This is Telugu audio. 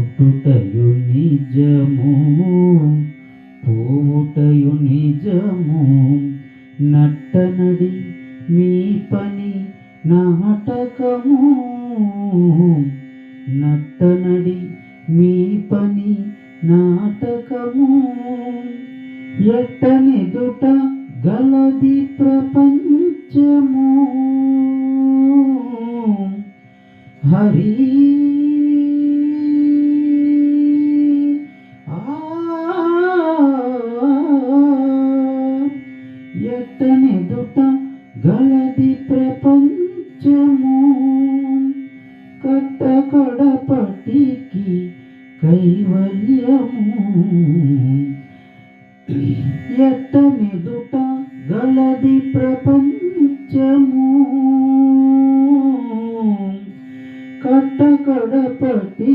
పుట్టుటయు నిజము పోవుటయు నిజము. నట్టనడి మీ పని నాటకము నట్టనడి మీ పని నాటకము. ఎట్టనెదుట గలది ప్రపంచము. హరి అతనెదుట గలది ప్రపంచము. కట్ట కడపటికి కైవల్యము. ఎట్టని దుట గలది ప్రపంచము. కట్ట కడపటి